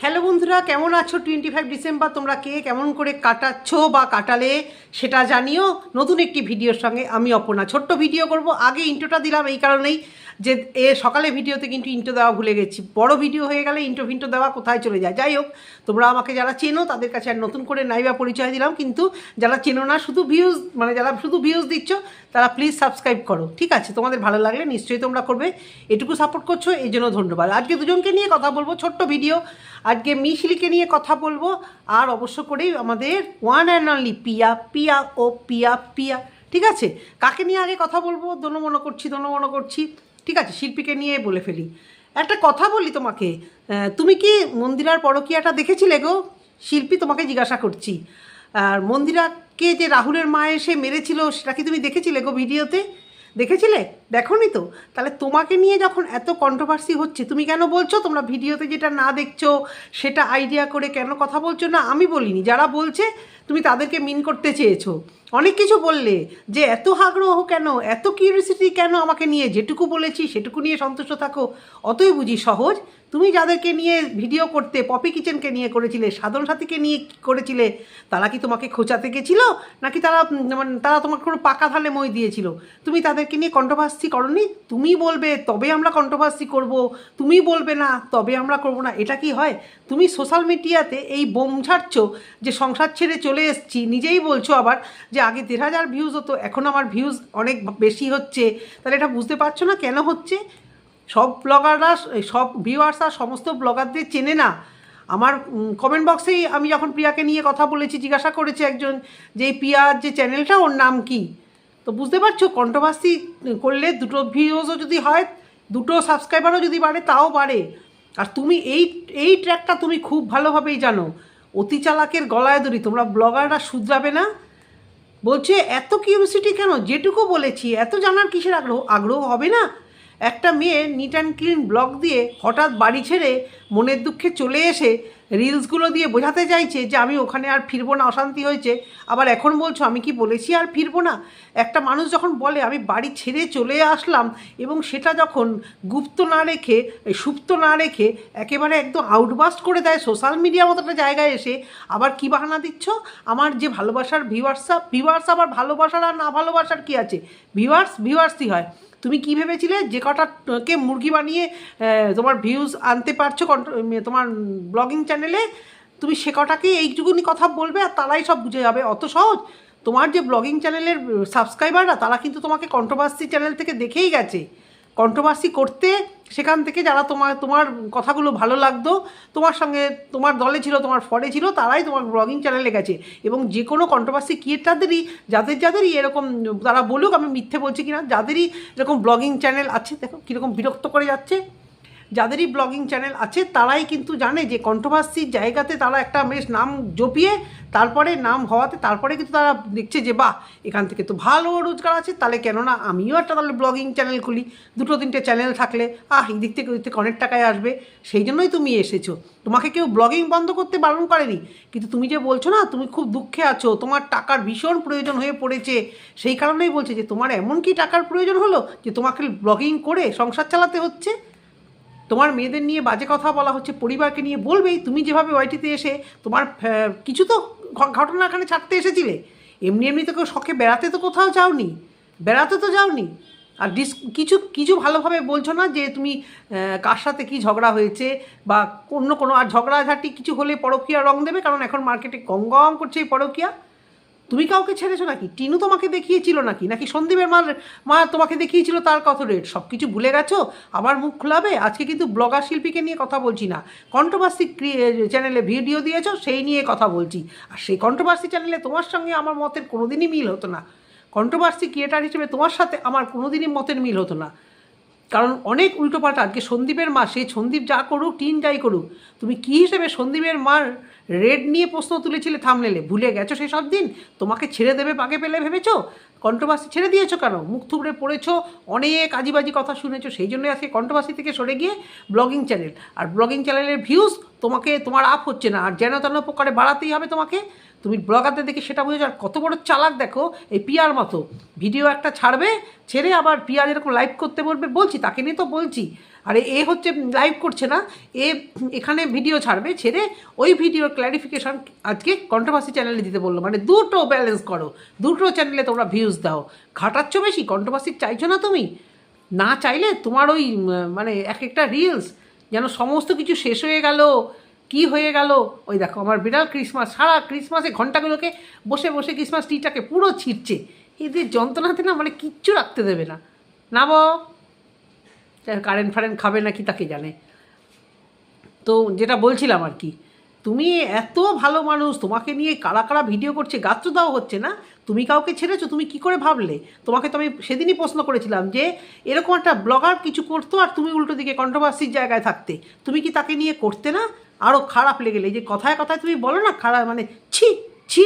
Hello বন্ধুরা, কেমন আছো? টোয়েন্টি ফাইভ ডিসেম্বর তোমরা কে কেমন করে কাটাচ্ছ বা কাটালে সেটা জানিও। নতুন একটি ভিডিওর সঙ্গে আমি অপর্ণা। ছোট্ট ভিডিও করব। আগে ইন্ট্রোটা দিলাম এই কারণেই যে এ সকালে ভিডিওতে কিন্তু ইন্ট্রো দেওয়া ভুলে গেছি। বড় ভিডিও হয়ে গেলে ইন্ট্রো ভিন্টো দেওয়া কোথায় চলে যায়? যাই হোক, তোমরা আমাকে যারা চেনো, তাদের কাছে আর নতুন করে নাইবা পরিচয় দিলাম, কিন্তু যারা চেনো না, শুধু ভিউজ মানে যারা শুধু ভিউজ দিচ্ছ, তারা প্লিজ সাবস্ক্রাইব করো। ঠিক আছে? তোমাদের ভালো লাগলে নিশ্চয়ই তোমরা করবে। এটুকু সাপোর্ট করছ এই জন্য ধন্যবাদ। আজকে দুজনকে নিয়ে কথা বলব। ছোট্ট ভিডিও। আজকে মিশিলিকে নিয়ে কথা বলব, আর অবশ্য করেই আমাদের one and only Piya Piya ও পিয়া পিয়া, ঠিক আছে? কাকে নিয়ে আগে কথা বলব? দোনো মনে করছি, দোনো মনে করছি, ঠিক আছে? শিল্পীকে নিয়ে বলে ফেলি। একটা কথা বলি তোমাকে তুমি কি মন্দিরার পরকিয়াটা দেখেছিলে গো? শিল্পী, তোমাকে জিজ্ঞাসা করছি। আর মন্দিরাকে যে রাহুলের মা এসে মেরেছিল, সেটা কি তুমি দেখেছিলে গো ভিডিওতে? দেখেছিলে? দেখোনি তো? তাহলে তোমাকে নিয়ে যখন এত কন্ট্রোভার্সি হচ্ছে, তুমি কেন বলছো? তোমরা ভিডিওতে যেটা না দেখছ, সেটা আইডিয়া করে কেন কথা বলছো না? আমি বলিনি। যারা বলছে, তুমি তাদেরকে মিন করতে চেয়েছো। অনেক কিছু বললে যে, এত আগ্রহ কেন? এত কিউরিয়াসিটি কেন আমাকে নিয়ে? যেটুকু বলেছি, সেটুকু নিয়ে সন্তুষ্ট থাকো। অতই বুঝি সহজ। তুমি যাদেরকে নিয়ে ভিডিও করতে পপি কিচেনকে নিয়ে করেছিলে, সাধন সাথীকে নিয়ে করেছিলে, তারা কি তোমাকে খোঁচাতে গেছিল? নাকি তারা মানে তারা তোমাকে কোনো পাকা ধালে মই দিয়েছিল? তুমি তাদেরকে নিয়ে কন্ট্রোভার্সি করনি? তুমি বলবে, তবে আমরা কন্ট্রোভার্সি করব। তুমি বলবে, না, তবে আমরা করব না। এটা কি হয়? তুমি সোশ্যাল মিডিয়াতে এই বোম ঝাড়ছ যে সংসার ছেড়ে চলে এসেছি, নিজেই বলছো আবার যে আগে দেড় হাজার ভিউজ হতো, এখন আমার ভিউজ অনেক বেশি হচ্ছে। তাহলে এটা বুঝতে পারছ না কেন হচ্ছে? সব ব্লগাররা সব ভিউয়ার্সরা সমস্ত ব্লগারদের চেনে না। আমার কমেন্ট বক্সেই আমি যখন প্রিয়াকে নিয়ে কথা বলেছি, জিজ্ঞাসা করেছে একজন যে প্রিয়ার যে চ্যানেলটা ওর নাম কি? তো বুঝতে পারছ কন্ট্রোভার্সি করলে দুটো ভিউজও যদি হয়, দুটো সাবস্ক্রাইবারও যদি বাড়ে, তাও বাড়ে। আর তুমি এই এই ট্র্যাকটা তুমি খুব ভালোভাবেই জানো। অতি চালাকের গলায় দড়ি, তোমরা ব্লগাররা শুধরাবে না। বলছে, এত কিউরিসিটি কেন? যেটুকু বলেছি, এত জানার কিসের আগ্রহ? আগ্রহ হবে না? একটা মেয়ে নিট অ্যান্ড ক্লিন ব্লগ দিয়ে হঠাৎ বাড়ি ছেড়ে মনের দুঃখে চলে এসে রিলসগুলো দিয়ে বোঝাতে চাইছে যে, আমি ওখানে আর ফিরবো না, অশান্তি হয়েছে। আবার এখন বলছো, আমি কি বলেছি আর ফিরবো না? একটা মানুষ যখন বলে, আমি বাড়ি ছেড়ে চলে আসলাম, এবং সেটা যখন গুপ্ত না রেখে সুপ্ত না রেখে একেবারে একদম আউটবাস্ট করে দেয় সোশ্যাল মিডিয়া মতো একটা জায়গায় এসে, আবার কী বাহানা দিচ্ছ? আমার যে ভালোবাসার ভিউয়ার্সা ভিউয়ার্স আবার ভালোবাসার আর না ভালোবাসার কি আছে? ভিউয়ার্স ভিউয়ার্সই হয়। তুমি কি ভেবেছিলে? যে কটা কে মুরগি বানিয়ে তোমার ভিউজ আনতে পারছ তোমার ব্লগিং চ্যানেলে তুমি সে কটাকে এইটুকুনি কথা বলবে আর তারাই সব বুঝে যাবে। অত সহজ? তোমার যে ব্লগিং চ্যানেলের সাবস্ক্রাইবাররা তারা কিন্তু তোমাকে কন্ট্রোভার্সি চ্যানেল থেকে দেখেই গেছে। কন্ট্রোভার্সি করতে সেখান থেকে যারা তোমার তোমার কথাগুলো ভালো লাগতো, তোমার সঙ্গে, তোমার দলে ছিল, তোমার ফরে ছিল, তারাই তোমার ব্লগিং চ্যানেলে গেছে। এবং যে কোনো কন্ট্রোভার্সি ক্রিয়েটারদেরই যাদের, যাদেরই এরকম, তারা বলুক আমি মিথ্যে বলছি কিনা, যাদেরই এরকম ব্লগিং চ্যানেল আছে, দেখো কীরকম বিরক্ত করে যাচ্ছে। যাদেরই ব্লগিং চ্যানেল আছে, তারাই কিন্তু জানে যে কন্ট্রোভার্সির জায়গাতে তারা একটা বেশ নাম জপিয়ে, তারপরে নাম হওয়াতে, তারপরে কিন্তু তারা দেখছে যে, বাহ, এখান থেকে তো ভালো রোজগার আছে, তাহলে কেননা আমিও একটা তাহলে ব্লগিং চ্যানেল খুলি। দুটো তিনটে চ্যানেল থাকলে, আহ, এই দিক থেকে ওই থেকে অনেক টাকায় আসবে। সেই জন্যই তুমি এসেছ। তোমাকে কেউ ব্লগিং বন্ধ করতে বারণ করেনি। কিন্তু তুমি যে বলছো না, তুমি খুব দুঃখে আছো, তোমার টাকার ভীষণ প্রয়োজন হয়ে পড়েছে। সেই কারণেই বলছে যে, তোমার এমন কি টাকার প্রয়োজন হলো যে, তোমাকে ব্লগিং করে সংসার চালাতে হচ্ছে? তোমার মেয়েদের নিয়ে বাজে কথা বলা হচ্ছে, পরিবারকে নিয়ে বলবেই, তুমি যেভাবে ওয়াইটিতে এসে তোমার কিছু তো ঘটনা এখানে ছাড়তে এসেছিলে। এমনি এমনি তো কেউ শখে বেড়াতে তো কোথাও যাওনি, বেড়াতে তো যাওনি। আর ডিস, কিছু কিছু ভালোভাবে বলছো না যে তুমি কার সাথে কী ঝগড়া হয়েছে বা অন্য কোনো, আর ঝগড়াঝাটি কিছু হলে পরকীয়া রং দেবে? কারণ এখন মার্কেটে গম গম করছে এই পরকীয়া। তুমি কাউকে ছেড়েছো নাকি? টিনু তোমাকে দেখিয়েছিল নাকি? নাকি সন্দীপের মার মা তোমাকে দেখিয়েছিল তার কত রেট সব কিছু ভুলে গেছো? আবার মুখ খোলাবে? আজকে কিন্তু ব্লগার শিল্পীকে নিয়ে কথা বলছি না। কন্ট্রোভার্সি চ্যানেলে ভিডিও দিয়েছ, সেই নিয়ে কথা বলছি। আর সেই কন্ট্রোভার্সি চ্যানেলে তোমার সঙ্গে আমার মতের কোনোদিনই মিল হতো না। কন্ট্রোভার্সি ক্রিয়েটার হিসেবে তোমার সাথে আমার কোনোদিনই মতের মিল হতো না। কারণ অনেক উল্টোপাল্টা আজকে সন্দীপের মা সে সন্দীপ যা করুক, টিন যাই করুক, তুমি কী হিসেবে সন্দীপের মার রেড নিয়ে প্রশ্ন তুলেছিলে থামনেলে ভুলে গেছো সেই সব দিন? তোমাকে ছেড়ে দেবে পাকে পেলে ভেবেছো? কন্ট্রোভার্সি ছেড়ে দিয়েছ কেন? মুখ থুবড়ে পড়েছো? অনেক আজিবাজি কথা শুনেছো। সেই জন্যই আজকে কন্ট্রোভার্সি থেকে সরে গিয়ে ব্লগিং চ্যানেল। আর ব্লগিং চ্যানেলের ভিউজ তোমাকে, তোমার আপ হচ্ছে না। আর যেন তেন প্রকারে বাড়াতেই হবে তোমাকে। তুমি ব্লগারদের দেখে সেটা বুঝেছ? আর কত বড় চালাক দেখো, এই পিয়ার মতো। ভিডিও একটা ছাড়বে, ছেড়ে আবার পিয়ার এরকম লাইভ করতে বলবে, বলছি, তাকে নিয়ে তো বলছি। আরে এ হচ্ছে লাইভ করছে না, এ এখানে ভিডিও ছাড়বে, ছেড়ে ওই ভিডিওর ক্ল্যারিফিকেশন আজকে কন্ট্রোভার্সি চ্যানেলে দিতে বলল। মানে দুটো ব্যালেন্স করো, দুটো চ্যানেলে তোমরা ভিউজ দাও। ঘাটাচ্ছ বেশি কন্ট্রোভার্সি চাইছো না তুমি? না চাইলে তোমার ওই মানে এক একটা রিলস যেন সমস্ত কিছু শেষ হয়ে গেল। কি হয়ে গেল? ওই দেখো, আমার বিড়াল ক্রিসমাস, সারা ক্রিসমাসে ঘন্টাগুলোকে বসে বসে ক্রিসমাস ট্রিটাকে পুরো ছিটছে এদের যন্ত্রণাতে না মানে কিচ্ছু রাখতে দেবে না। না কারেন্ট ফারেন্ট খাবে নাকি তাকে জানে। তো যেটা বলছিলাম আর কি তুমি এত ভালো মানুষ, তোমাকে নিয়ে কারা কারা ভিডিও করছে গাত্র দাও হচ্ছে না? তুমি কাউকে ছেড়েছো, তুমি কি করে ভাবলে? তোমাকে তো আমি সেদিনই প্রশ্ন করেছিলাম যে, এরকম একটা ব্লগার কিছু করতো আর তুমি উল্টো দিকে কন্ট্রোভার্সির জায়গায় থাকতে। তুমি কি তাকে নিয়ে করতে না? আরও খারাপ লেগে গেলে যে কথায় কথায় তুমি বলো না, খারাপ মানে ছি ছি,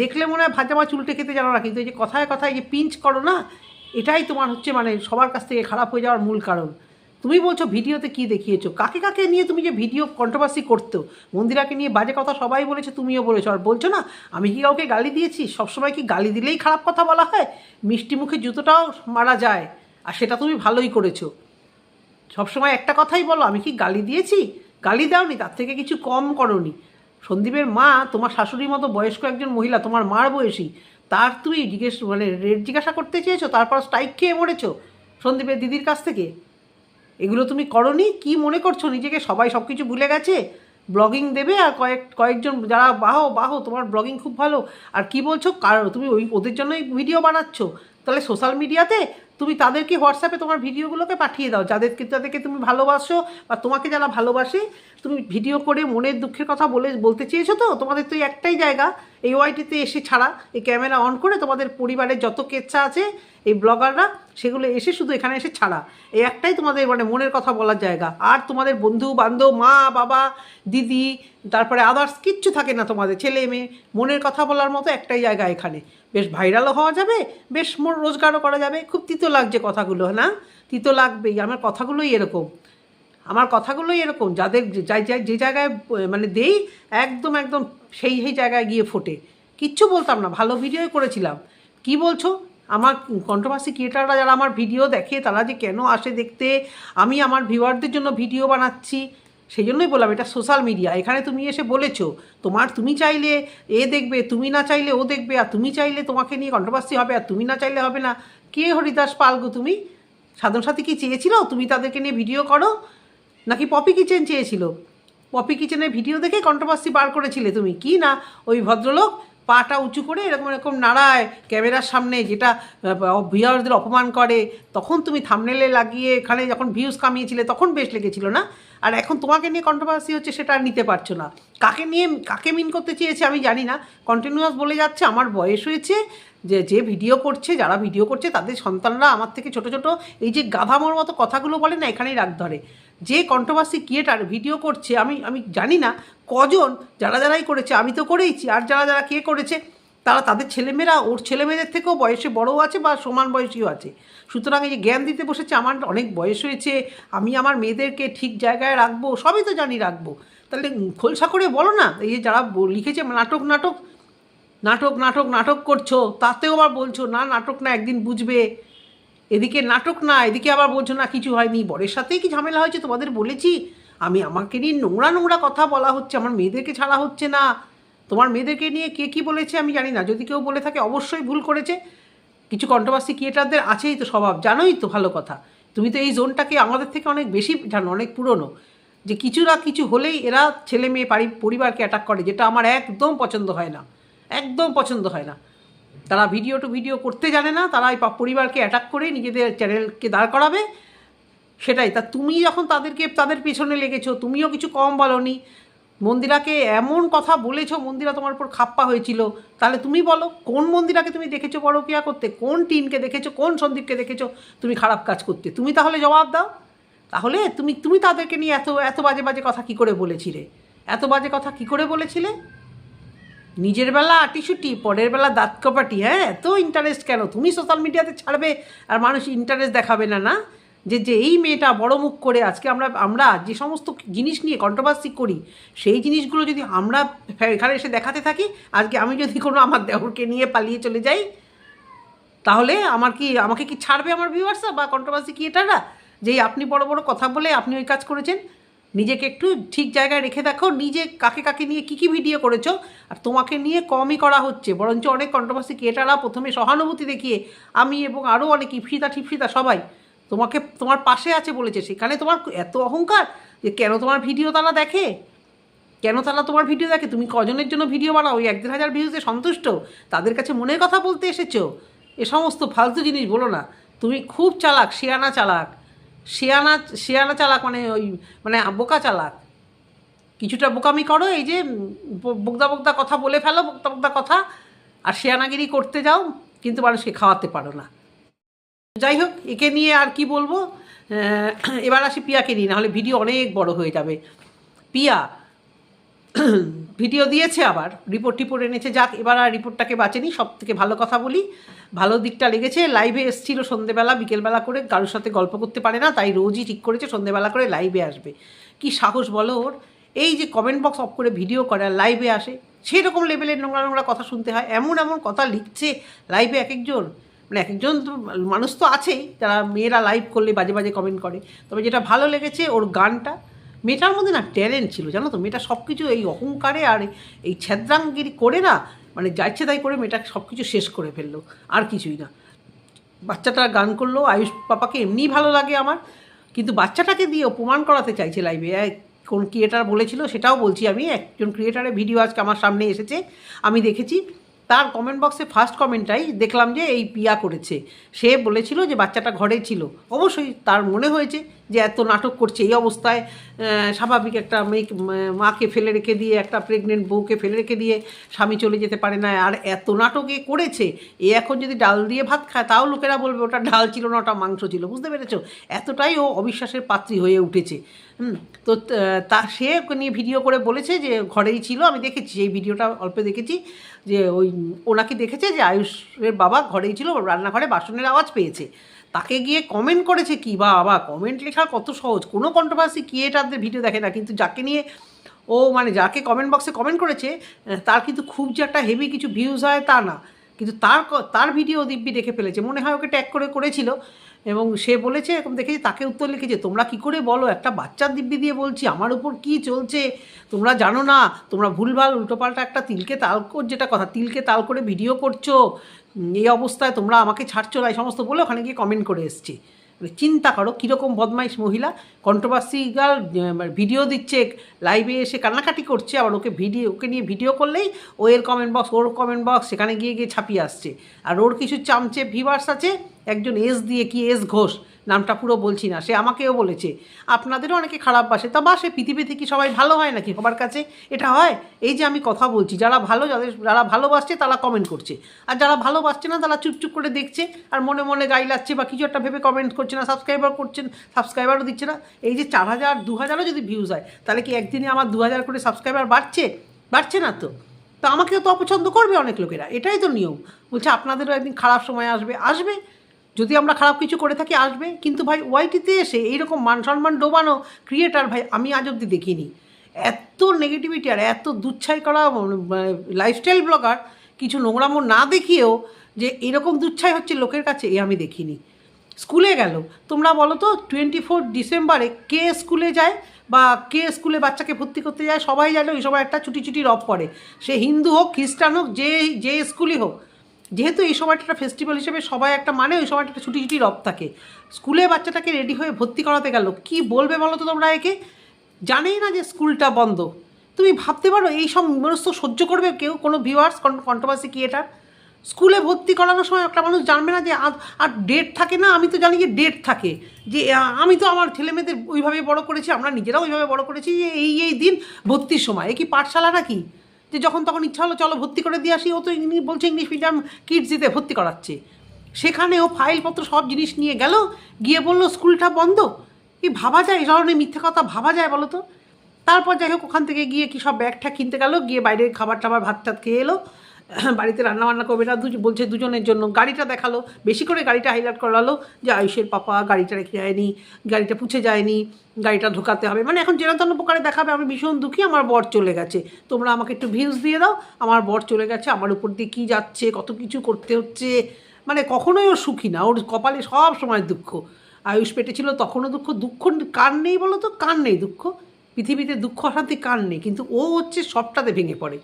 দেখলে মনে হয় ভাজা মাছ উল্টে খেতে জানো না, কিন্তু এই যে কথায় কথায় যে পিঞ্চ করো না, এটাই তোমার হচ্ছে মানে সবার কাছ থেকে খারাপ হয়ে যাওয়ার মূল কারণ। তুমি বলছো ভিডিওতে কি দেখিয়েছো? কাকে কাকে নিয়ে তুমি যে ভিডিও কন্ট্রোভার্সি করতো মন্দিরাকে নিয়ে বাজে কথা সবাই বলেছে, তুমিও বলেছ। আর বলছো না, আমি কি কাউকে গালি দিয়েছি? সবসময় কি গালি দিলেই খারাপ কথা বলা হয়? মিষ্টি মুখে জুতোটাও মারা যায়, আর সেটা তুমি ভালোই করেছ। সবসময় একটা কথাই বলো, আমি কি গালি দিয়েছি? গালি দাওনি, তার থেকে কিছু কম করনি। সন্দীপের মা, তোমার শাশুড়ির মতো বয়স্ক একজন মহিলা, তোমার মার বয়সী, তার তুমি জিজ্ঞেস মানে রেট জিজ্ঞাসা করতে চেয়েছো, তারপর স্ট্রাইক খেয়ে মরেছো সন্দীপের দিদির কাছ থেকে? এগুলো তুমি করনি? কি মনে করছ? নিজেকে সবাই সব কিছু ভুলে গেছে? ব্লগিং দেবে আর কয়েক, কয়েকজন যারা, বাহো বাহো, তোমার ব্লগিং খুব ভালো। আর কি বলছো? কার তুমি ওই, ওদের জন্যই ভিডিও বানাচ্ছ। তাহলে সোশ্যাল মিডিয়াতে তুমি তাদেরকে হোয়াটসঅ্যাপে তোমার ভিডিওগুলোকে পাঠিয়ে দাও। যাদেরকে তাদেরকে তুমি ভালোবাসো বা তোমাকে যারা ভালোবাসে, তুমি ভিডিও করে মনের দুঃখের কথা বলে, বলতে চেয়েছো তো? তোমাদের তো একটাই জায়গা, এই ওয়াইটিতে এসে ছাড়া, এই ক্যামেরা অন করে তোমাদের পরিবারের যত কেচ্ছা আছে, এই ব্লগাররা, সেগুলো এসে শুধু এখানে এসে ছাড়া। এই একটাই তোমাদের মানে মনের কথা বলার জায়গা। আর তোমাদের বন্ধু বান্ধব, মা, বাবা, দিদি, তারপরে আদার্স কিচ্ছু থাকে না তোমাদের, ছেলে, মেয়ে, মনের কথা বলার মতো একটাই জায়গা এখানে। বেশ ভাইরালও হওয়া যাবে, বেশ মোর রোজগারও করা যাবে। খুব তিতো লাগছে কথাগুলো, না? তিতো লাগবেই, আমার কথাগুলোই এরকম। আমার কথাগুলোই এরকম, যাদের যে- জায়গায় মানে দেই, একদম একদম সেই সেই জায়গায় গিয়ে ফোটে। কিচ্ছু বলতাম না, ভালো ভিডিওই করেছিলাম। কি বলছো? আমার কন্ট্রোভার্সি ক্রিয়েটাররা যারা আমার ভিডিও দেখে, তারা যে কেন আসে দেখতে? আমি আমার ভিউয়ারদের জন্য ভিডিও বানাচ্ছি। সেই জন্যই বললাম, এটা সোশ্যাল মিডিয়া এখানে তুমি এসে বলেছ, তোমার তুমি চাইলে এ দেখবে, তুমি না চাইলে ও দেখবে, আর তুমি চাইলে তোমাকে নিয়ে কন্ট্রোভার্সি হবে, আর তুমি না চাইলে হবে না। কে হরিদাস পালগো তুমি? সাধন সাথী কি চেয়েছিল? তুমি তাদেরকে নিয়ে ভিডিও করো? নাকি পপি কিচেন চেয়েছিল? পপি কিচেনের ভিডিও দেখে কন্ট্রোভার্সি বার করেছিলে তুমি? কি না? ওই ভদ্রলোক পাটা উঁচু করে এরকম এরকম নাড়ায় ক্যামেরার সামনে, যেটা ভিউয়ারদের অপমান করে। তখন তুমি থামনেলে লাগিয়ে, এখানে যখন ভিউজ কামিয়েছিলে, তখন বেশ লেগেছিল না? আর এখন তোমাকে নিয়ে কন্ট্রোভার্সি হচ্ছে, সেটা আর নিতে পারছ না। কাকে নিয়ে, কাকে মিন করতে চেয়েছে আমি জানি না। কন্টিনিউয়াস বলে যাচ্ছে, আমার বয়স হয়েছে, যে যে ভিডিও করছে, যারা ভিডিও করছে, তাদের সন্তানরা আমার থেকে ছোট ছোট, এই যে গাধামোর মতো কথাগুলো বলে না, এখানেই রাগ ধরে। যে কন্ট্রোভার্সি ক্রিয়েটার ভিডিও করছে, আমি আমি জানি না কজন, যারা, যারাই করেছে, আমি তো করেইছি, আর যারা যারা কে করেছে তারা তাদের ছেলেমেয়েরা, ওর ছেলেমেয়েদের থেকেও বয়সে বড়ও আছে বা সমান বয়সীও আছে। সুতরাং এই যে জ্ঞান দিতে বসেছে, আমার অনেক বয়স হয়েছে, আমি আমার মেয়েদেরকে ঠিক জায়গায় রাখব, সবই তো জানি রাখব। তাহলে খোলসা করে বলো না, এই যে যারা লিখেছে নাটক নাটক নাটক নাটক নাটক করছ, তাতেও আবার বলছো, না, নাটক না, একদিন বুঝবে। এদিকে নাটক না, এদিকে আবার বলছো, না, কিছু হয়নি। বরের সাথেই কি ঝামেলা হয়েছে? তোমাদের বলেছি, আমি আমাকে নিয়ে নোংরা নোংরা কথা বলা হচ্ছে, আমার মেয়েদেরকে ছাড়া হচ্ছে না। তোমার মেয়েদেরকে নিয়ে কে কি বলেছে আমি জানি না। যদি কেউ বলে থাকে, অবশ্যই ভুল করেছে। কিছু কন্ট্রোভার্সি ক্রিয়েটারদের আছেই তো স্বভাব, জানোই তো ভালো কথা। তুমি তো এই জোনটাকে আমাদের থেকে অনেক বেশি জানো, অনেক পুরনো। যে কিছু না কিছু হলেই এরা ছেলে মেয়ে পারি, পরিবারকে অ্যাটাক করে, যেটা আমার একদম পছন্দ হয় না। একদম পছন্দ হয় না। তারা ভিডিও টু ভিডিও করতে জানে না, তারা এই পরিবারকে অ্যাটাক করে নিজেদের চ্যানেলকে দাঁড় করাবে। সেটাই, তা তুমি যখন তাদেরকে, তাদের পেছনে লেগেছো, তুমিও কিছু কম বলনি। মন্দিরাকে এমন কথা বলেছ, মন্দিরা তোমার উপর খাপ্পা হয়েছিল। তাহলে তুমি বলো, কোন মন্দিরাকে তুমি দেখেছ পরকিয়া করতে? কোন টিনকে দেখেছ? কোন সন্দীপকে দেখেছ? তুমি খারাপ কাজ করতে। তুমি তাহলে জবাব দাও। তাহলে তুমি তুমি তাদেরকে নিয়ে এত এত বাজে বাজে কথা কি করে বলেছিলে? এত বাজে কথা কি করে বলেছিলে? নিজের বেলা আটিসুটি পরের বেলা দাঁত কপাটি হ্যাঁ? এত ইন্টারেস্ট কেন? তুমি সোশ্যাল মিডিয়াতে ছাড়বে আর মানুষ ইন্টারেস্ট দেখাবে না না? যে যে এই মেয়েটা বড় মুখ করে আজকে আমরা আমরা যে সমস্ত জিনিস নিয়ে কন্ট্রোভার্সি করি, সেই জিনিসগুলো যদি আমরা এখানে এসে দেখাতে থাকি, আজকে আমি যদি কোনো আমার দেওরকে নিয়ে পালিয়ে চলে যাই, তাহলে আমার কি, আমাকে কি ছাড়বে আমার ভিউয়ার্সরা বা কন্ট্রোভার্সি ক্রিয়েটাররা যে আপনি বড় বড় কথা বলে আপনি ওই কাজ করেছেন। নিজেকে একটু ঠিক জায়গায় রেখে দেখো, নিজে কাকে কাকে নিয়ে কী কী ভিডিও করেছ। আর তোমাকে নিয়ে কমই করা হচ্ছে। বরঞ্চ অনেক কন্ট্রোভার্সি ক্রিয়েটাররা প্রথমে সহানুভূতি দেখিয়ে, আমি এবং আরও অনেক ইফিতা টিফিতা সবাই তোমাকে তোমার পাশে আছে বলেছে, সেখানে তোমার এত অহংকার যে কেন তোমার ভিডিও তারা দেখে? কেন তারা তোমার ভিডিও দেখে? তুমি কজনের জন্য ভিডিও বানাও? ওই এক দেড় হাজার ভিউজে সন্তুষ্ট? তাদের কাছে মনের কথা বলতে এসেছ? এ সমস্ত ফালতু জিনিস বলো না। তুমি খুব চালাক, শিয়ানা চালাক। শিয়ানা শিয়ানা চালাক মানে ওই মানে বোকা চালাক। কিছুটা বোকামি করো, এই যে ব- বগদা বগদা কথা বলে ফেলো বগদা বগদা কথা। আর শিয়ানাগিরি করতে যাও, কিন্তু মানুষকে খাওয়াতে পারো না। যাই হোক, একে নিয়ে আর কি বলব? এবার আসি পিয়াকে নিয়ে, নাহলে ভিডিও অনেক বড় হয়ে যাবে। পিয়া, ভিডিও দিয়েছে আবার রিপোর্ট টিপোর্ট এনেছে। যাক, এবার আর রিপোর্টটাকে বাঁচেনি সব থেকে ভালো কথা বলি, ভালো দিকটা লেগেছে। লাইভে এসছিল সন্ধেবেলা, বিকেলবেলা করে, কারোর সাথে গল্প করতে পারে না, তাই রোজই ঠিক করেছে, সন্ধেবেলা করে লাইভে আসবে। কি সাহস বলো ওর? এই যে কমেন্ট বক্স অফ করে ভিডিও করে লাইভে আসে। সেরকম লেভেলের নোংরা নোংরা কথা শুনতে হয়। এমন এমন কথা লিখছে লাইভে এক একজন। মানে একজন তো মানুষ তো আছেই, যারা মেয়েরা লাইভ করলে বাজে বাজে কমেন্ট করে। তবে যেটা ভালো লেগেছে ওর গানটা, মেয়েটার মধ্যে না ট্যালেন্ট ছিল, জানো তো? মেয়েটা সব কিছু এই অহংকারে আর এই ছ্যাদ্রাঙ্গিরি করে না মানে যাচ্ছে তাই করে মেয়েটা সব কিছু শেষ করে ফেলল, আর কিছুই না। বাচ্চাটা গান করল, আয়ুষ পাপাকে এমনিই ভালো লাগে আমার, কিন্তু বাচ্চাটাকে দিয়ে প্রমাণ করাতে চাইছে লাইভে কোন ক্রিয়েটার বলেছিল, সেটাও বলছি আমি, একজন ক্রিয়েটারের ভিডিও আজকে আমার সামনে এসেছে, আমি দেখেছি। তার কমেন্ট বক্সে ফার্স্ট কমেন্টটাই দেখলাম যে এই পিয়া করেছে। সে বলেছিল যে বাচ্চাটা ঘরে ছিল। অবশ্যই তার মনে হয়েছে যে এত নাটক করছে, এই অবস্থায় স্বাভাবিক একটা মেয়ে মাকে ফেলে রেখে দিয়ে, একটা প্রেগনেন্ট বউকে ফেলে রেখে দিয়ে স্বামী চলে যেতে পারে না। আর এত নাটক এ করেছে, এ এখন যদি ডাল দিয়ে ভাত খায়, তাও লোকেরা বলবে ওটা ডাল ছিল না, ওটা মাংস ছিল। বুঝতে পেরেছ? এতটাই ও অবিশ্বাসের পাত্রী হয়ে উঠেছে। তো তা, সে নিয়ে ভিডিও করে বলেছে যে ঘরেই ছিল, আমি দেখেছি এই ভিডিওটা অল্প দেখেছি, যে ওই, ওনাকে দেখেছে যে আয়ুষের বাবা ঘরেই ছিল, রান্নাঘরে বাসনের আওয়াজ পেয়েছে। তাকে গিয়ে কমেন্ট করেছে কি? বা বাবা কমেন্ট লেখা কত সহজ। কোনো কন্ট্রোভার্সি ক্রিয়েটারদের ভিডিও দেখে না। কিন্তু যাকে নিয়ে ও মানে যাকে কমেন্ট বক্সে কমেন্ট করেছে তার কিন্তু খুব যে একটা হেভি কিছু ভিউজ হয় তা না। কিন্তু তার তার ভিডিও দিব্যি দেখে ফেলেছে। মনে হয় ওকে ট্যাগ করে করেছিল। এবং সে বলেছে এরকম দেখেছি তাকে উত্তর লিখেছে, তোমরা কি করে বলো? একটা বাচ্চার দিব্যি দিয়ে বলছি। আমার উপর কি চলছে? তোমরা জানো না। তোমরা ভুলভাল উল্টোপাল্টা একটা তিলকে তাল যেটা কথা, তিলকে তাল করে ভিডিও করছ। এই অবস্থায় তোমরা আমাকে ছাড়ছো না, এই সমস্ত বলে ওখানে গিয়ে কমেন্ট করে এসছি। চিন্তা করো, কীরকম বদমাইশ মহিলা। কন্ট্রোভার্সিগাল ভিডিও দিচ্ছে লাইভে এসে কান্নাকাটি করছে, আবার ওকে ভিডিও ওকে নিয়ে ভিডিও করলেই ও এর কমেন্ট বক্স ওর কমেন্ট বক্স সেখানে গিয়ে গিয়ে ছাপিয়ে আসছে। আর ওর কিছু চামচে ভিভার্স আছে, একজন এস দিয়ে কি এস ঘোষ নামটা পুরো বলছি না, সে আমাকেও বলেছে। আপনাদেরও অনেকে খারাপ বাসে, তা বাসে, পৃথিবীতে কি সবাই ভালো হয় নাকি? সবার কাছে এটা হয়? এই যে আমি কথা বলছি, যারা ভালো, যাদের, যারা ভালোবাসছে তারা কমেন্ট করছে। আর যারা ভালোবাসছে না, তারা চুপচুপ করে দেখছে, আর মনে মনে গাই লাগছে বা কিছু একটা ভেবে কমেন্ট করছে না সাবস্ক্রাইবার করছেন সাবস্ক্রাইবারও দিচ্ছে না। এই যে চার হাজার, দু হাজারও যদি ভিউজ হয়, তাহলে কি একদিনে আমার দু হাজার করে সাবস্ক্রাইবার বাড়ছে? বাড়ছে না তো। তো আমাকেও তো অপছন্দ করবে অনেক লোকেরা, এটাই তো নিয়ম। বলছে, আপনাদেরও একদিন খারাপ সময় আসবে আসবে। যদি আমরা খারাপ কিছু করে থাকি, আসবে। কিন্তু ভাই, ওয়াইটিতে এসে এইরকম মান সম্মান ডোবানো ক্রিয়েটার ভাই, আমি আজ অব্দি দেখিনি। এত নেগেটিভিটি আর এত দুচ্ছাই করা লাইফস্টাইল ব্লগার কিছু নোংরামো না দেখিয়েও যে এরকম দুচ্ছাই হচ্ছে লোকের কাছে, এ আমি দেখিনি। স্কুলে গেল। তোমরা বলো তো টোয়েন্টি ফোর ডিসেম্বরে কে স্কুলে যায় বা কে স্কুলে বাচ্চাকে ভর্তি করতে যায়, সবাই জানে ওই সময় একটা ছুটি ছুটি রব পড়ে। সে হিন্দু হোক, খ্রিস্টান হোক, যে যে স্কুলই হোক যেহেতু এই সময়টা একটা ফেস্টিভ্যাল হিসেবে সবাই একটা মানে ওই সময়টা একটা ছুটি ছুটি রব থাকে। স্কুলে বাচ্চাটাকে রেডি হয়ে ভর্তি করাতে গেল, কি বলবে বলো তো তোমরা একে? জানেই না যে স্কুলটা বন্ধ। তুমি ভাবতে পারো, এই সব মনস্থ সহ্য করবে কেউ? কোনো ভিউয়ার্স কন্ট্রোভার্সি ক্রিয়েটার স্কুলে ভর্তি করানোর সময় একটা মানুষ জানবে না যে আর ডেট থাকে না? আমি তো জানি যে ডেট থাকে। যে আমি তো আমার ছেলেমেয়েদের ওইভাবে বড় করেছি, আমরা নিজেরাও ওইভাবে বড় করেছি যে এই এই দিন ভর্তির সময়। এ কি পাঠশালা নাকি? যে যখন তখন ইচ্ছা হলো চলো ভর্তি করে দিয়ে আসি, ও তো ইংলিশ বলছে ইংলিশ মিডিয়াম কিডস দিতে ভর্তি করাচ্ছে। সেখানেও ফাইলপত্র সব জিনিস নিয়ে গেল, গিয়ে বলল, স্কুলটা বন্ধ? কি ভাবা যায় এই ধরনের মিথ্যে কথা ভাবা যায় বলো তো। তারপর যাই হোক, ওখান থেকে গিয়ে কী সব ব্যাগ ট্যাগ কিনতে গেল, গিয়ে বাইরে খাবার টাবার ভাত টাত খেয়ে এলো। বাড়িতে রান্না বান্না করবে না বলছে দুজনের জন্য। গাড়িটা দেখাল, বেশি করে গাড়িটা হাইলাইট করালো যে আয়ুষের পাপা গাড়িটা রেখে যায়নি, গাড়িটা পুছে যায়নি, গাড়িটা ঢোকাতে হবে। মানে এখন যেন প্রকারে দেখাবে, আমি ভীষণ দুঃখী, আমার বর চলে গেছে। তোমরা আমাকে একটু ভিউজ দিয়ে দাও, আমার বর চলে গেছে, আমার উপর দিয়ে কী যাচ্ছে, কত কিছু করতে হচ্ছে। মানে কখনোই ও সুখী না, ওর কপালে সব সময় দুঃখ। আয়ুষ পেটে ছিল তখনও দুঃখ দুঃখ কার নেই বলো তো? কার নেই দুঃখ? পৃথিবীতে দুঃখ, অশান্তি কার নেই? কিন্তু ও হচ্ছে সবটাতে ভেঙে পড়ে।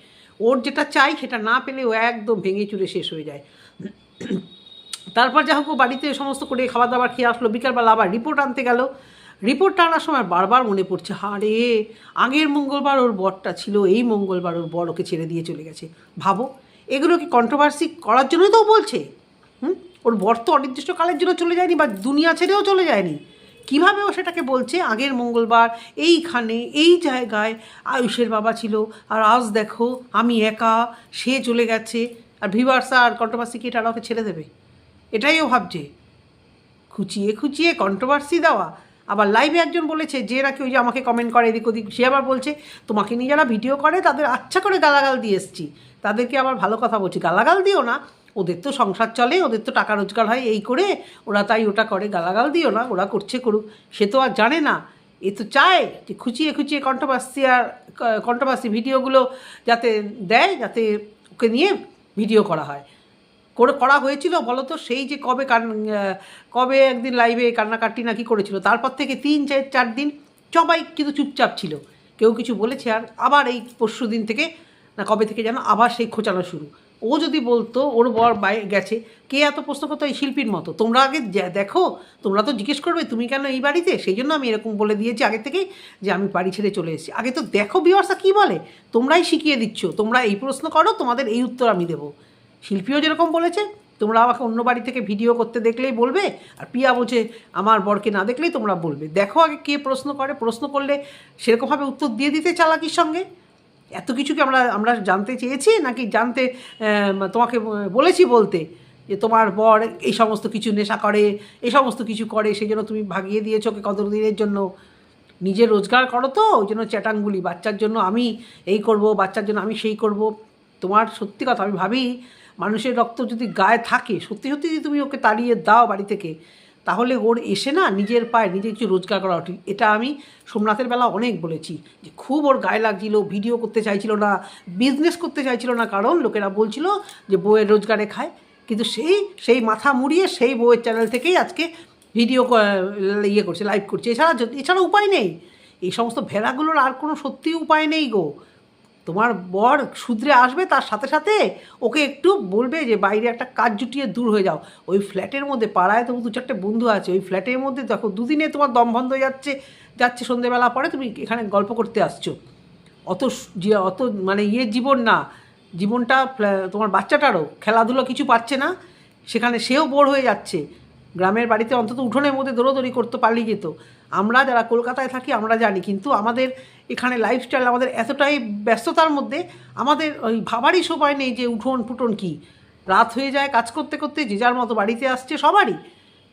ওর যেটা চাই সেটা না পেলে ও একদম ভেঙে চুরে শেষ হয়ে যায়। তারপর যা হোক বাড়িতে সমস্ত করে খাবার দাবার খেয়ে আসলো। বিকালবেলা আবার রিপোর্ট আনতে গেল। রিপোর্ট আনার সময় বারবার মনে পড়ছে হারে আগের মঙ্গলবার ওর বরটা ছিল, এই মঙ্গলবার ওর বর ওকে ছেড়ে দিয়ে চলে গেছে। ভাবো, এগুলো কি কন্ট্রোভার্সি করার জন্যই তো বলছে? হুম? ওর বর তো অনির্দিষ্টকালের জন্য চলে যায়নি বা দুনিয়া ছেড়েও চলে যায়নি। কীভাবে ও সেটাকে বলছে? আগের মঙ্গলবার এইখানে, এই জায়গায় আয়ুষের বাবা ছিল। আর আজ দেখো, আমি একা, সে চলে গেছে। আর ভিভার্সা আর কন্ট্রোভার্সি কি এটা ওকে ছেড়ে দেবে? এটাই ও ভাবছে। খুচিয়ে খুচিয়ে কন্ট্রোভার্সি দেওয়া। আবার লাইভে একজন বলেছে যে নাকি ওই যে আমাকে কমেন্ট করে এদিক ওদিক, সে আবার বলছে, তোমাকে নিয়ে যারা ভিডিও করে, তাদের আচ্ছা করে গালাগাল দিয়ে এসছি। তাদেরকে আবার ভালো কথা বলছি। গালাগাল দিও না। ওদের তো সংসার চলে, ওদের তো টাকা রোজগার হয়, এই করে ওরা তাই ওটা করে, গালাগাল দিও না, ওরা করছে করুক। সে তো আর জানে না। এ তো চায় যে খুচিয়ে খুচিয়ে কন্ট্রোভার্সি আর কন্ট্রোভার্সি ভিডিওগুলো যাতে দেয়, যাতে ওকে নিয়ে ভিডিও করা হয়। করে, করা হয়েছিল বলো তো সেই যে কবে কান কবে একদিন লাইভে কান্নাকাটি নাকি করেছিল, তারপর থেকে তিন চার চার দিন সবাই কিন্তু চুপচাপ ছিল। কেউ কিছু বলেছে আর আবার এই পরশু দিন থেকে না কবে থেকে যেন আবার সেই খোঁচানো শুরু। ও যদি বলতো, ওর বর বাইরে গেছে, কে এত প্রশ্ন করতো এই শিল্পীর মতো? তোমরা আগে দেখো, তোমরা তো জিজ্ঞেস করবে, তুমি কেন এই বাড়িতে? সেই জন্য আমি এরকম বলে দিয়েছি আগে থেকেই যে আমি বাড়ি ছেড়ে চলে এসেছি। আগে তো দেখো বিওয়ার্সা কী বলে? তোমরাই শিখিয়ে দিচ্ছ, তোমরা এই প্রশ্ন করো, তোমাদের এই উত্তর আমি দেবো। শিল্পীও যেরকম বলেছে, তোমরা আমাকে অন্য বাড়ি থেকে ভিডিও করতে দেখলেই বলবে, আর পিয়া বলছে, আমার বরকে না দেখলেই তোমরা বলবে। দেখো আগে কে প্রশ্ন করে, প্রশ্ন করলে সেরকমভাবে উত্তর দিয়ে দিতে চালাকির সঙ্গে? এত কিছু কি আমরা আমরা জানতে চেয়েছি নাকি জানতে তোমাকে বলেছি বলতে যে তোমার বর এই সমস্ত কিছু নেশা করে, এই সমস্ত কিছু করে সেই জন্য তুমি ভাগিয়ে দিয়েছ ওকে কত দিনের জন্য? নিজে রোজগার করো তো, ওই জন্য চ্যাটাংগুলি বাচ্চার জন্য আমি এই করব, বাচ্চার জন্য আমি সেই করব। তোমার সত্যি কথা, আমি ভাবি মানুষের রক্ত যদি গায়ে থাকে, সত্যি সত্যি যদি তুমি ওকে তাড়িয়ে দাও বাড়ি থেকে তাহলে ওর এসে না নিজের পায়ে নিজে কিছু রোজগার করা উচিত। এটা আমি সোমনাথের বেলা অনেক বলেছি যে খুব ওর গায়ে লাগছিল, ভিডিও করতে চাইছিল না বিজনেস করতে চাইছিল না, কারণ লোকেরা বলছিল যে বউয়ের রোজগারে খায়। কিন্তু সেই সেই মাথা মুড়িয়ে সেই বউয়ের চ্যানেল থেকেই আজকে ভিডিও ইয়ে করছে লাইভ করছে। এছাড়া এছাড়া উপায় নেই। এই সমস্ত ভেড়াগুলোর আর কোনো সত্যি উপায় নেই গো। তোমার বর শুধরে আসবে, তার সাথে সাথে ওকে একটু বলবে যে, বাইরে একটা কাজ জুটিয়ে দূর হয়ে যাও। ওই ফ্ল্যাটের মধ্যে, পাড়ায় তো দু চারটে বন্ধু আছে, ওই ফ্ল্যাটের মধ্যে দেখো, দুদিনে তোমার দম বন্ধ হয়ে যাচ্ছে যাচ্ছে সন্ধেবেলা পরে তুমি এখানে গল্প করতে আসছো। অত যে, অত মানে ইয়ে জীবন না, জীবনটা তোমার বাচ্চাটারও খেলাধুলো কিছু পাচ্ছে না, সেখানে সেও বোর হয়ে যাচ্ছে। গ্রামের বাড়িতে অন্তত উঠোনের মধ্যে দৌড়োদৌড়ি করতে পারলেই যেত আমরা যারা কলকাতায় থাকি, আমরা জানি, কিন্তু আমাদের এখানে লাইফস্টাইল আমাদের এতটাই ব্যস্ততার মধ্যে, আমাদের ওই ভাবারই সময় নেই যে উঠোন ফুটন কি। রাত হয়ে যায়, কাজ করতে করতে যে যার মতো বাড়িতে আসছে সবারই।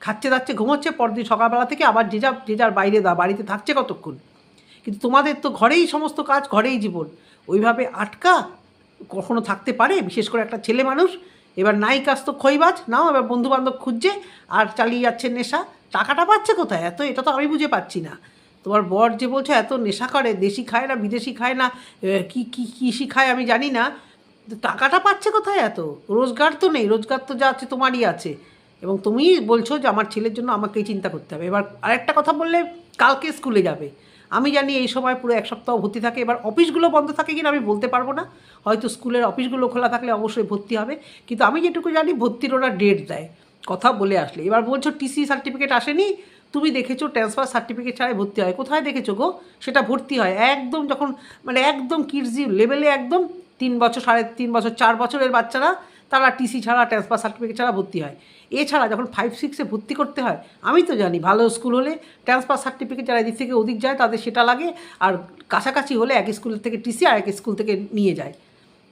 খাচ্ছে দাচ্ছে, ঘুমোচ্ছে, পরদিন সকালবেলা থেকে আবার যে যার যে যার বাইরে দা, বাড়িতে থাকছে কতক্ষণ। কিন্তু তোমাদের তো ঘরেই সমস্ত কাজ, ঘরেই জীবন। ওইভাবে আটকা কখনো থাকতে পারে, বিশেষ করে একটা ছেলে মানুষ, এবার নাই কাজ তো খইবাজ, নাও এবার বন্ধু বান্ধব খুঁজছে, আর চালিয়ে যাচ্ছে নেশা। টাকাটা পাচ্ছে কোথায়? এত, এটা তো আমি বুঝে পাচ্ছি না। তোমার বর যে বলছে, এত নেশা করে, দেশি খায় না, বিদেশি খায় না কি কি, কৃষি খায় আমি জানি না। টাকাটা পাচ্ছে কোথায় এত? রোজগার তো নেই, রোজগার তো যা আছে তোমারই আছে। এবং তুমি বলছো যে আমার ছেলের জন্য আমাকেই চিন্তা করতে হবে। এবার আরেকটা কথা বললে, কালকে স্কুলে যাবে। আমি জানি এই সময় পুরো এক সপ্তাহ ভর্তি থাকে। এবার অফিসগুলো বন্ধ থাকে কিনা আমি বলতে পারব না। হয়তো স্কুলের অফিসগুলো খোলা থাকলে অবশ্যই ভর্তি হবে। কিন্তু আমি যেটুকু জানি, ভর্তির ওরা ডেট দেয়। কথা বলে আসলে। এবার বলছো টিসি সার্টিফিকেট আসেনি, তুমি দেখেছ ট্রান্সফার সার্টিফিকেট ছাড়াই ভর্তি হয়। কোথায় দেখেছ গো? সেটা ভর্তি হয় একদম যখন মানে একদম কিডজি লেভেলে একদম তিন বছর, সাড়ে তিন বছর, চার বছরের বাচ্চারা, তারা টিসি ছাড়া ট্রান্সফার সার্টিফিকেট ছাড়া ভর্তি হয়। এছাড়া যখন ফাইভ সিক্সে ভর্তি করতে হয়, আমি তো জানি ভালো স্কুল হলে ট্রান্সফার সার্টিফিকেট যারা এদিক থেকে ওদিক যায়, তাদের সেটা লাগে, আর কাছাকাছি হলে এক স্কুল থেকে টিসি আর এক স্কুল থেকে নিয়ে যায়।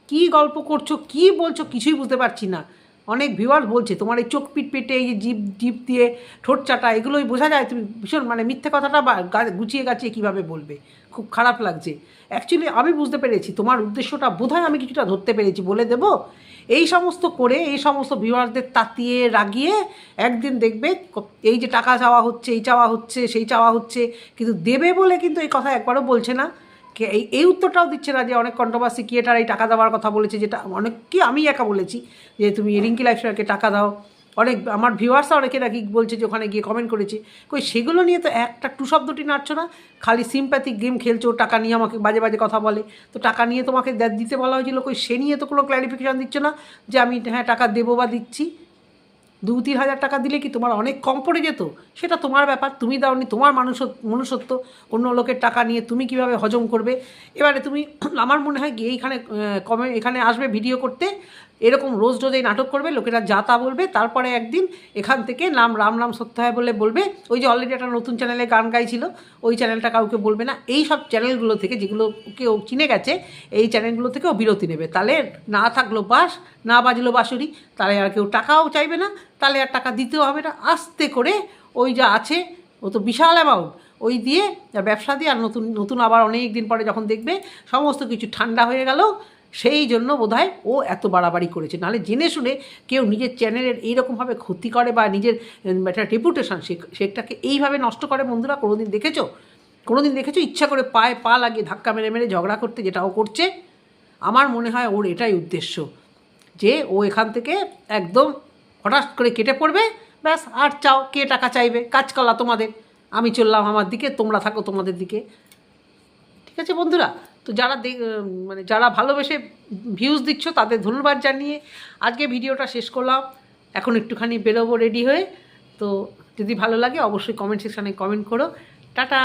কি গল্প করছ, কি বলছো কিছুই বুঝতে পারছি না। অনেক ভিউয়ার্স বলছে, তোমার এই চোখ পিট পেটে, এই যে জিপ জিপ দিয়ে ঠোঁট চাটা, এগুলোই বোঝা যায়? তুমি ভীষণ মানে মিথ্যে কথাটা গুছিয়ে গাছিয়ে কীভাবে বলবে? খুব খারাপ লাগছে। অ্যাকচুয়ালি আমি বুঝতে পেরেছি, তোমার উদ্দেশ্যটা বোধহয় আমি কিছুটা ধরতে পেরেছি, বলে দেবো। এই সমস্ত করে, এই সমস্ত ভিউয়ারদের তাতিয়ে, রাগিয়ে একদিন দেখবে এই যে টাকা চাওয়া হচ্ছে, এই চাওয়া হচ্ছে, সেই চাওয়া হচ্ছে, কিন্তু দেবে বলে কিন্তু এই কথা একবারও বলছে না। এই এই উত্তরটাও দিচ্ছে না যে অনেক কন্ট্রোভার্সি ক্রিয়েটার এই টাকা দেওয়ার কথা বলেছে যেটা অনেক কি আমি একা বলেছি যে তুমি রিঙ্কি লাইফস্টাইলকে টাকা দাও। অনেক আমার ভিউয়ার্সরা অনেকে নাকি বলছে যে ওখানে গিয়ে কমেন্ট করেছে। কই সেগুলো নিয়ে তো একটা টু শব্দটি নাড়ছো না? খালি সিম্প্যাথিক গেম খেলছো টাকা নিয়ে আমাকে বাজে বাজে কথা বলে। তো টাকা নিয়ে তোমাকে দিতে বলা হয়েছিল। কই সে নিয়ে তো কোনো ক্ল্যারিফিকেশান দিচ্ছ না যে আমি হ্যাঁ টাকা দেবো বা দিচ্ছি। দু তিন হাজার টাকা দিলে কি তোমার অনেক কম পড়ে যেত? সেটা তোমার ব্যাপার, তুমি দাওনি, তোমার মানুষ মনুষ্যত্ব, অন্য লোকের টাকা নিয়ে তুমি কীভাবে হজম করবে? এবারে তুমি, আমার মনে হয় কি, এইখানে কমে এখানে আসবে ভিডিও করতে। এরকম রোজ রোজ এই নাটক করবে, লোকেরা যা তা বলবে, তারপরে একদিন এখান থেকে নাম রাম নাম সত্য হয় বলে বলবে। ওই যে অলরেডি একটা নতুন চ্যানেলে গান গাইছিল, ওই চ্যানেলটা কাউকে বলবে না। এই সব চ্যানেলগুলো থেকে যেগুলো কেউ চিনে গেছে, এই চ্যানেলগুলো থেকেও বিরতি নেবে। তাহলে না থাকল বাস, না বাজলো বাঁশুরি, তাহলে আর কেউ টাকাও চাইবে না, তাহলে আর টাকা দিতেও হবে না। আস্তে করে ওই যা আছে, ও তো বিশাল অ্যামাউন্ট ওই দিয়ে ব্যবসা দিয়ে আর নতুন নতুন আবার অনেক দিন পরে যখন দেখবে, সমস্ত কিছু ঠান্ডা হয়ে গেল সেই জন্য বোধহয় ও এত বাড়াবাড়ি করেছে। নাহলে জেনে শুনে কেউ নিজের চ্যানেলের এইরকমভাবে ক্ষতি করে বা নিজের একটা রেপুটেশন সেটাকে এইভাবে নষ্ট করে, বন্ধুরা কোনোদিন দেখেছ? কোনোদিন দেখেছ? ইচ্ছা করে পায়ে পা লাগিয়ে ধাক্কা মেরে মেরে ঝগড়া করতে যেটা ও করছে? আমার মনে হয় ওর এটাই উদ্দেশ্য, যে ও এখান থেকে একদম হঠাৎ করে কেটে পড়বে, ব্যাস, আর চাও কে টাকা চাইবে? কাজ কলা তোমাদের। আমি চললাম আমার দিকে, তোমরা থাকো তোমাদের দিকে। ঠিক আছে বন্ধুরা? তো যারা মানে যারা ভালোবেসে ভিউজ দিচ্ছ তাদের ধন্যবাদ জানিয়ে আজকে ভিডিওটা শেষ করলাম। এখন একটুখানি বেরোবো রেডি হয়ে। তো যদি ভালো লাগে অবশ্যই কমেন্ট সেকশানে কমেন্ট করো। টাটা!